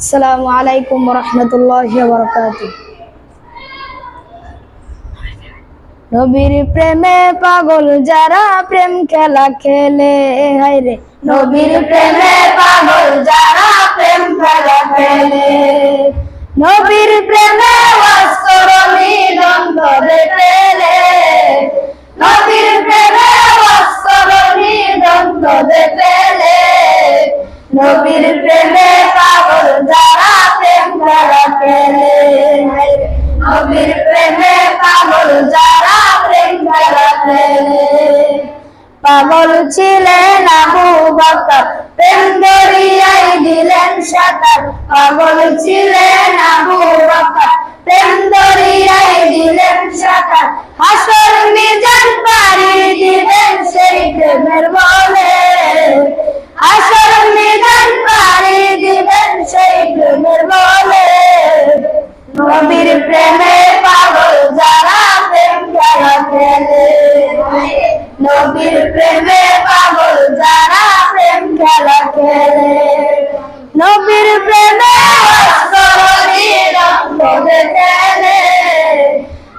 আসসালামু আলাইকুম রহমতুল্লাহ বরকাত নবীর প্রেমে পাগল যারা প্রেম খেলা খেলে হাইরে নবীর প্রেমে পাগল যারা প্রেম খেলা খেলে, নবীর প্রেমে পাগল পাগল ছিলেন আবু বকর, প্রেম দরিয়াই দিলেন সাঁতার পাগল ছিলেন আবু বকর, প্রেম দরিয়াই দিলেন সাঁতার হাসর মিজান পারি দিলেন সেই প্রেমের বলে। হাসর মিজান পারি দিলেন সেই প্রেমের বলে নবীর প্রেমে পাগল যারা প্রেম খেলা খেলে নবীর প্রেমে পাগল যারা প্রেম খেলা খেলে। নবীর প্রেমে খেলে।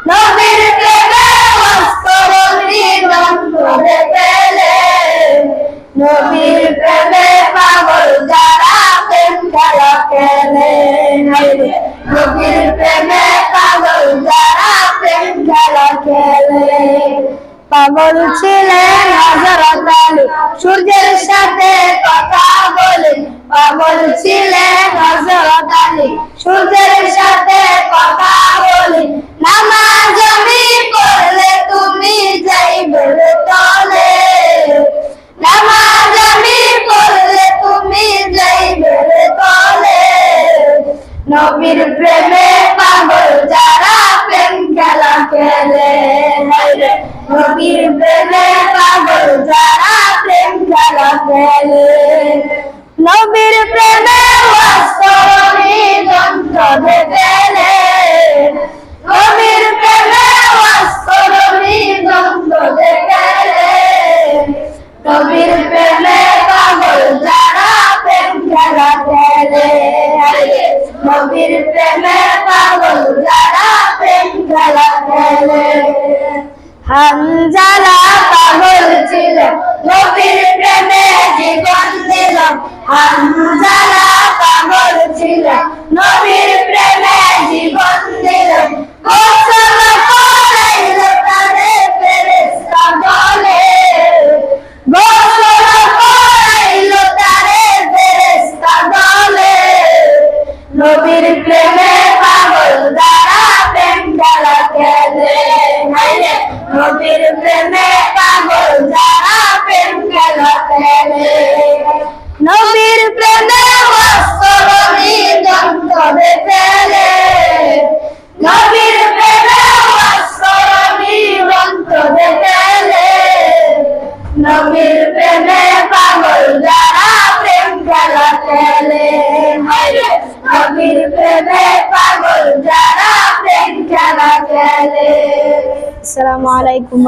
নবীর প্রেমে খেলে। নবীর প্রেমে পাগল যারা প্রেম খেলা খেলে। নবীর প্রেমে পাগল যারা প্রেম খেলা খেলে। পাগল ছিলেন হজরত আলী। সূর্যের সাথে কথা বলে পাগল ছিলেন হজরত আলী। সূর্যের সাথে কথা বলে নামাজ নবীর প্রেমে পাগল যারা প্রেম খেলে নবীর প্রেমে অস্তরণী যন্ত্র খেলে নবীর প্রেমে অস্তরণী যন্ত্র খেলে নবীর প্রেমে পাগল যারা প্রেম খেলা খেলে। নবীর প্রেমে পাগল যারা প্রেম খেলে। হানজালা পাগল ছিল নবীর প্রেমে জীবন দিল। হামজালা পাগল ছিল নবীর প্রেমে জীবন দিল গোসল করাইল তারে ফেরেশতা বলে গোসল করাইল তারে ফেরেশতা বলে নবীর প্রেমে পাগল যারা প্রেম খেলা খেলে নবীর আসসালামু আলাইকুম।